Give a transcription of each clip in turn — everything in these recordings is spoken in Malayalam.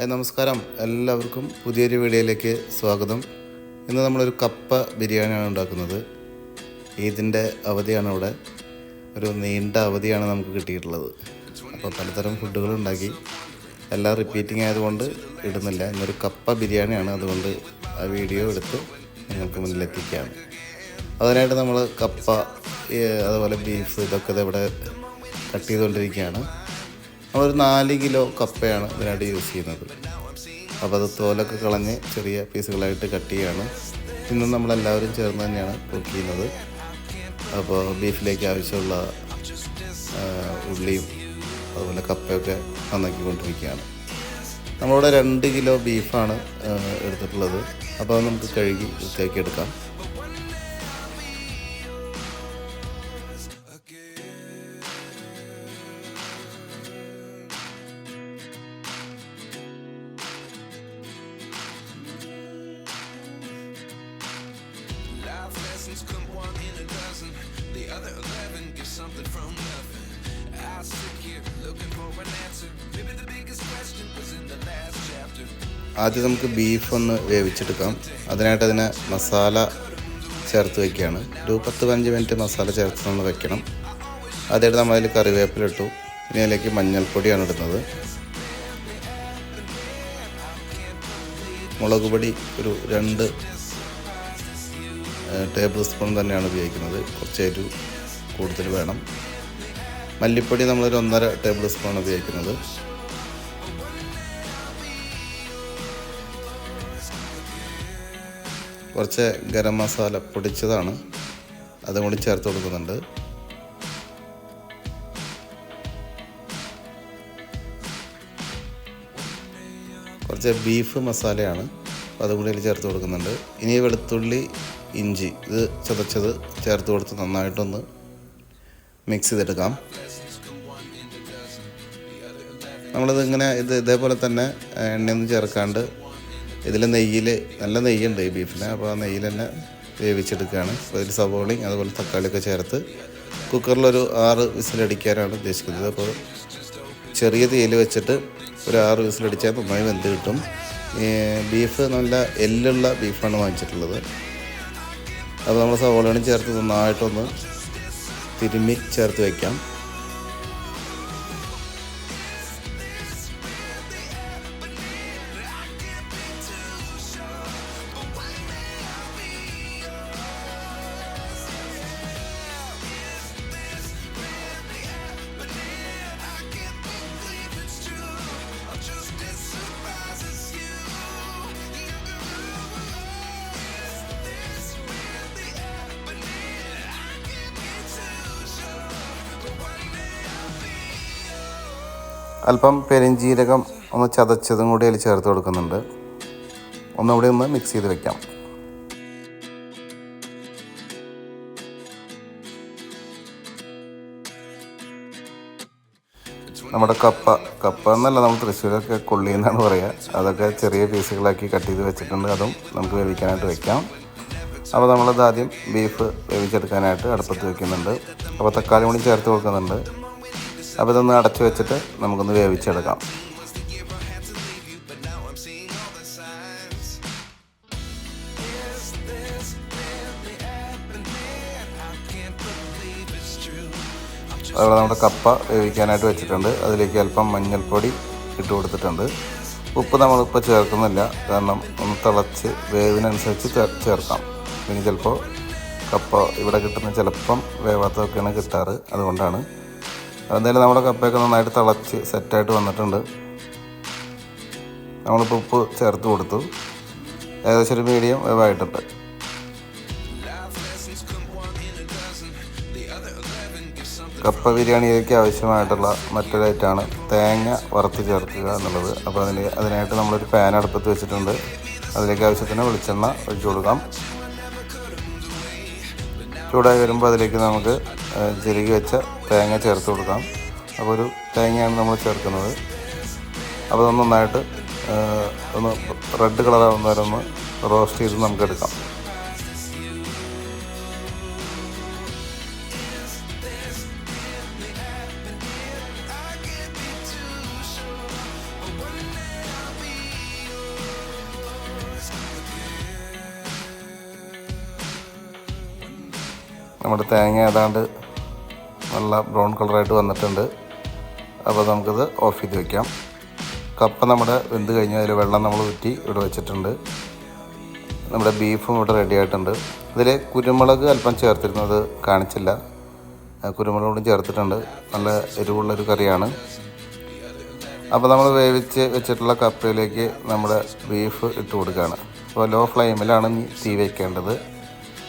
നമസ്കാരം. എല്ലാവർക്കും പുതിയൊരു വീഡിയോയിലേക്ക് സ്വാഗതം. ഇന്ന് നമ്മളൊരു കപ്പ ബിരിയാണിയാണ് ഉണ്ടാക്കുന്നത്. ഈദിന്റെ അവധിയാണ് ഇവിടെ ഒരു നീണ്ട അവധിയാണ് നമുക്ക് കിട്ടിയിട്ടുള്ളത്. അപ്പോൾ പലതരം ഫുഡുകൾ ഉണ്ടാക്കി. എല്ലാം റിപ്പീറ്റിംഗ് ആയതുകൊണ്ട് ഇടുന്നില്ല. ഇന്നൊരു കപ്പ ബിരിയാണിയാണ്. അതുകൊണ്ട് ആ വീഡിയോ എടുത്ത് നിങ്ങൾക്ക് മുന്നിലെത്തിക്കുകയാണ് അതിനായിട്ട് നമ്മൾ കപ്പ അതുപോലെ ബീഫ് ഇതൊക്കെ ഇവിടെ കട്ട് ചെയ്തുകൊണ്ടിരിക്കുകയാണ്. നമ്മളൊരു നാല് കിലോ കപ്പയാണ് ഇതിനായിട്ട് യൂസ് ചെയ്യുന്നത്. അപ്പോൾ അത് തോലൊക്കെ കളഞ്ഞ് ചെറിയ പീസുകളായിട്ട് കട്ട് ചെയ്യുകയാണ് ഇന്നും നമ്മളെല്ലാവരും ചേർന്ന് തന്നെയാണ് കുക്ക് ചെയ്യുന്നത്. അപ്പോൾ ബീഫിലേക്ക് ആവശ്യമുള്ള ഉള്ളിയും അതുപോലെ കപ്പയൊക്കെ നന്നാക്കിക്കൊണ്ടിരിക്കുകയാണ്. നമ്മളിവിടെ രണ്ട് കിലോ ബീഫാണ് എടുത്തിട്ടുള്ളത്. അപ്പോൾ അത് നമുക്ക് കഴുകി വൃത്തിയാക്കി എടുക്കാം Lessons come one in a dozen. The other eleven get something from nothing. I sit here looking for an answer. Maybe the biggest question was in the last chapter. ആദ്യം നമുക്ക് ബീഫ് ഒന്ന് വേവിച്ചെടുക്കാം അതിനായിട്ട് അതിനെ മസാല ചേർത്ത് വെക്കുകയാണ് ഒരു പത്ത് പതിനഞ്ച് മിനിറ്റ് മസാല ചേർത്ത് നമ്മൾ വെക്കണം അതായിട്ട് നമ്മൾ അതിൽ കറിവേപ്പില ഇട്ടു ഇനി അതിലേക്ക് മഞ്ഞൾപ്പൊടിയാണ് ഇടുന്നത് മുളക് പൊടി ഒരു രണ്ട് ടേബിൾ സ്പൂൺ തന്നെയാണ് ഉപയോഗിക്കുന്നത്. കുറച്ച് എരിവ് കൂടുതൽ വേണം. മല്ലിപ്പൊടി നമ്മളൊരു ഒന്നര ടേബിൾ സ്പൂൺ ഉപയോഗിക്കുന്നത്. കുറച്ച് ഗരം മസാല പൊടിച്ചതാണ്. അതും കൂടി ചേർത്ത് കൊടുക്കുന്നുണ്ട്. കുറച്ച് ബീഫ് മസാലയാണ്. അപ്പോൾ അതും കൂടി അതിൽ ചേർത്ത് കൊടുക്കുന്നുണ്ട്. ഇനി വെളുത്തുള്ളി ഇഞ്ചി ഇത് ചതച്ചത് ചേർത്ത് കൊടുത്ത് നന്നായിട്ടൊന്ന് മിക്സ് ചെയ്തെടുക്കാം. നമ്മളിത് ഇങ്ങനെ ഇത് ഇതേപോലെ തന്നെ എണ്ണയൊന്നും ചേർക്കാണ്ട് ഇതിൽ നെയ്യിൽ നല്ല നെയ്യുണ്ട് ഈ ബീഫിന്. അപ്പോൾ ആ നെയ്യിൽ തന്നെ വേവിച്ചെടുക്കുകയാണ്. ഇതിൽ സവോളയും അതുപോലെ തക്കാളിയൊക്കെ ചേർത്ത് കുക്കറിലൊരു ആറ് വിസിലടിക്കാനാണ് ഉദ്ദേശിക്കുന്നത്. അപ്പോൾ ചെറിയ തീയിൽ വെച്ചിട്ട് ഒരു ആറ് വിസിലടിച്ചാൽ നന്നായി വെന്ത് കിട്ടും. ബീഫ് നല്ല എല്ലുള്ള ബീഫാണ് വാങ്ങിച്ചിട്ടുള്ളത്. അപ്പോൾ നമ്മൾ സവോളയും ചേർത്ത് നന്നായിട്ടൊന്ന് തിരുമ്മി ചേർത്ത് വയ്ക്കാം അല്പം പെരിഞ്ജീരകം ഒന്ന് ചതച്ചതും കൂടി അതിൽ ചേർത്ത് കൊടുക്കുന്നുണ്ട്. ഒന്നുകൂടി ഒന്ന് മിക്സ് ചെയ്ത് വെക്കാം. നമ്മുടെ കപ്പ കപ്പ എന്നല്ല നമ്മൾ തൃശ്ശൂരൊക്കെ കൊള്ളി എന്നാണ് പറയുക അതൊക്കെ ചെറിയ പീസുകളാക്കി കട്ട് ചെയ്ത് വെച്ചിട്ടുണ്ട്. അതും നമുക്ക് വേവിക്കാനായിട്ട് വെക്കാം. അപ്പോൾ നമ്മളത് ആദ്യം ബീഫ് വേവിച്ചെടുക്കാനായിട്ട് അടുപ്പത്ത് വെക്കുന്നുണ്ട്. അപ്പോൾ തക്കാളി കൂടി ചേർത്ത് കൊടുക്കുന്നുണ്ട്. അപ്പോൾ ഇതൊന്ന് അടച്ചു വെച്ചിട്ട് നമുക്കൊന്ന് വേവിച്ചെടുക്കാം. അതുപോലെ നമ്മുടെ കപ്പ വേവിക്കാനായിട്ട് വെച്ചിട്ടുണ്ട്. അതിലേക്ക് അല്പം മഞ്ഞൾപ്പൊടി ഇട്ട് കൊടുത്തിട്ടുണ്ട്. ഉപ്പ് നമ്മളിപ്പോൾ ചേർക്കുന്നില്ല. കാരണം ഒന്ന് തിളച്ച് വേവിനനുസരിച്ച് ചേർക്കാം. പിന്നെ ചിലപ്പോൾ കപ്പ ഇവിടെ കിട്ടുന്ന ചിലപ്പം വേവാത്തതൊക്കെയാണ് കിട്ടാറ്. അതുകൊണ്ടാണ് എന്തായാലും നമ്മുടെ കപ്പയൊക്കെ നന്നായിട്ട് തിളച്ച് സെറ്റായിട്ട് വന്നിട്ടുണ്ട്. നമ്മളിപ്പോൾ ഉപ്പ് ചേർത്ത് കൊടുത്തു. ഏകദേശം ഒരു മീഡിയം വേവായിട്ടുണ്ട്. കപ്പ ബിരിയാണിയിലേക്ക് ആവശ്യമായിട്ടുള്ള മറ്റൊരു ഐറ്റമാണ് തേങ്ങ വറുത്ത് ചേർക്കുക എന്നുള്ളത്. അപ്പോൾ അതിന് അതിനായിട്ട് നമ്മളൊരു പാൻ അടുപ്പത്ത് വെച്ചിട്ടുണ്ട്. അതിലേക്ക് ആവശ്യത്തിന് വെളിച്ചെണ്ണ ഒഴിച്ചു കൊടുക്കാം. ചൂടായി വരുമ്പോൾ അതിലേക്ക് നമുക്ക് ചിരുകി വെച്ച തേങ്ങ ചേർത്ത് കൊടുക്കാം. അപ്പോൾ ഒരു തേങ്ങയാണ് നമ്മൾ ചേർക്കുന്നത്. അപ്പോൾ അത് നന്നായിട്ട് ഒന്ന് റെഡ് കളറാവുന്ന വരെ ഒന്ന് റോസ്റ്റ് ചെയ്ത് നമുക്ക് എടുക്കാം. നമ്മുടെ തേങ്ങ ഏതാണ്ട് നല്ല ബ്രൗൺ കളറായിട്ട് വന്നിട്ടുണ്ട്. അപ്പോൾ നമുക്കിത് ഓഫ് ചെയ്ത് വയ്ക്കാം കപ്പ നമ്മുടെ വെന്ത് കഴിഞ്ഞ് അതിൽ വെള്ളം നമ്മൾ ഊറ്റി ഇവിടെ വെച്ചിട്ടുണ്ട്. നമ്മുടെ ബീഫും ഇവിടെ റെഡി ആയിട്ടുണ്ട്. ഇതിൽ കുരുമുളക് അല്പം ചേർത്തിരുന്നത് കാണിച്ചില്ല. ആ, കുരുമുളകും ചേർത്തിട്ടുണ്ട്. നല്ല എരിവുള്ളൊരു കറിയാണ്. അപ്പോൾ നമ്മൾ വേവിച്ച് വെച്ചിട്ടുള്ള കപ്പയിലേക്ക് നമ്മുടെ ബീഫ് ഇട്ട് കൊടുക്കുകയാണ്. അപ്പോൾ ലോ ഫ്ലെയിമിലാണ് തീ വയ്ക്കേണ്ടത്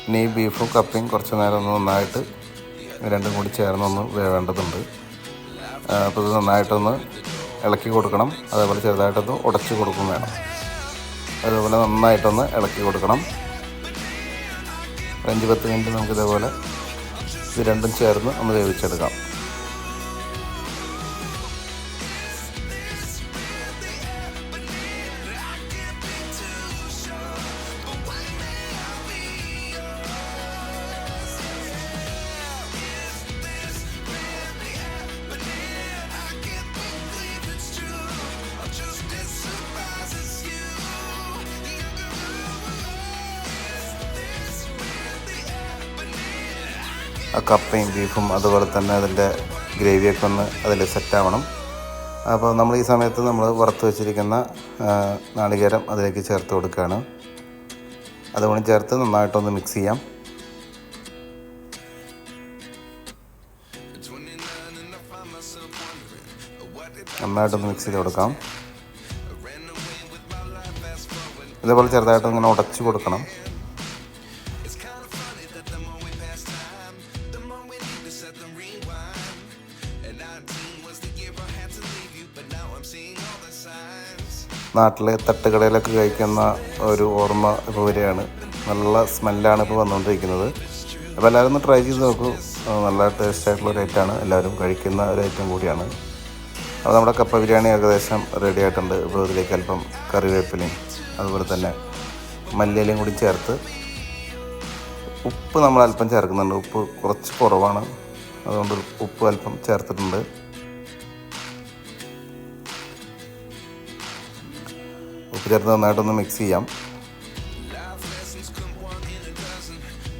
ഇനി ബീഫും കപ്പയും കുറച്ച് നേരം ഒന്ന് നന്നായിട്ട് രണ്ടും കൂടി ചേർന്നൊന്ന് വേവേണ്ടതുണ്ട്. അപ്പോൾ ഇത് നന്നായിട്ടൊന്ന് ഇളക്കി കൊടുക്കണം. അതേപോലെ ചെറുതായിട്ടൊന്ന് ഉടച്ച് കൊടുക്കും വേണം. അതേപോലെ നന്നായിട്ടൊന്ന് ഇളക്കി കൊടുക്കണം. അഞ്ച് പത്ത് മിനിറ്റ് നമുക്ക് ഇതേപോലെ ഇത് രണ്ടും ചേർന്ന് ഒന്ന് വേവിച്ചെടുക്കാം. ആ കപ്പയും ബീഫും അതുപോലെ തന്നെ അതിന്റെ ഗ്രേവിയൊക്കെ ഒന്ന് അതിൽ സെറ്റാവണം. അപ്പോൾ നമ്മൾ ഈ സമയത്ത് നമ്മൾ വറുത്ത് വെച്ചിരിക്കുന്ന നാളികേരം അതിലേക്ക് ചേർത്ത് കൊടുക്കുകയാണ്. അതുകൊണ്ട് ചേർത്ത് നന്നായിട്ടൊന്ന് മിക്സ് ചെയ്യാം. നന്നായിട്ടൊന്ന് മിക്സ് ചെയ്ത് കൊടുക്കാം. ഇതേപോലെ ചെറുതായിട്ട് ഇങ്ങനെ ഉടച്ചു കൊടുക്കണം. നാട്ടിലെ തട്ടുകടയിലൊക്കെ കഴിക്കുന്ന ഒരു ഓർമ്മ ഇപ്പോൾ വരികയാണ്. നല്ല സ്മെല്ലാണ് ഇപ്പോൾ വന്നുകൊണ്ടിരിക്കുന്നത് അപ്പോൾ എല്ലാവരും ഒന്ന് ട്രൈ ചെയ്ത് നോക്കൂ. നല്ല ടേസ്റ്റ് ആയിട്ടുള്ള ഒരു ഐറ്റമാണ് എല്ലാവരും കഴിക്കുന്ന ഒരു ഐറ്റം കൂടിയാണ്. അപ്പോൾ നമ്മുടെ കപ്പ ബിരിയാണി ഏകദേശം റെഡി ആയിട്ടുണ്ട്. ഇപ്പോൾ ഇതിലേക്ക് അല്പം കറിവേപ്പിലയും അതുപോലെ തന്നെ മല്ലിയിലയും കൂടി ചേർത്ത് ഉപ്പ് നമ്മൾ അല്പം ചേർക്കുന്നുണ്ട്. ഉപ്പ് കുറച്ച് കുറവാണ്. അതുകൊണ്ട് ഉപ്പ് അല്പം ചേർത്തിട്ടുണ്ട്. ഉപ്പ് ചേർത്ത് നന്നായിട്ടൊന്ന് മിക്സ് ചെയ്യാം.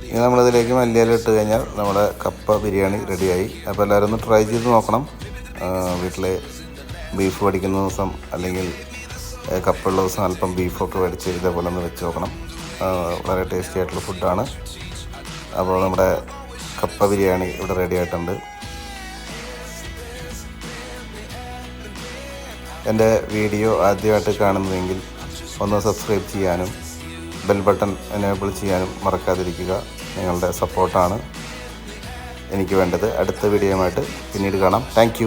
ഇനി നമ്മളിതിലേക്ക് മല്ലിയില ഇട്ട് കഴിഞ്ഞാൽ നമ്മുടെ കപ്പ ബിരിയാണി റെഡിയായി അപ്പോൾ എല്ലാവരും ഒന്ന് ട്രൈ ചെയ്ത് നോക്കണം. വീട്ടിൽ ബീഫ് വടിക്കുന്ന ദിവസം അല്ലെങ്കിൽ കപ്പുള്ള ദിവസം അല്പം ബീഫൊക്കെ മേടിച്ച് ഇതേപോലെ ഒന്ന് വെച്ച് നോക്കണം. വളരെ ടേസ്റ്റി ആയിട്ടുള്ള ഫുഡാണ് അപ്പോൾ നമ്മുടെ കപ്പ ബിരിയാണി ഇവിടെ റെഡി ആയിട്ടുണ്ട്. എന്റെ വീഡിയോ ആദ്യമായിട്ട് കാണുന്നതെങ്കിൽ ഒന്ന് സബ്സ്ക്രൈബ് ചെയ്യാനും ബെൽ ബട്ടൺ എനേബിൾ ചെയ്യാനും മറക്കാതിരിക്കുക. നിങ്ങളുടെ സപ്പോർട്ടാണ് എനിക്ക് വേണ്ടത്. അടുത്ത വീഡിയോയുമായിട്ട് പിന്നീട് കാണാം. താങ്ക്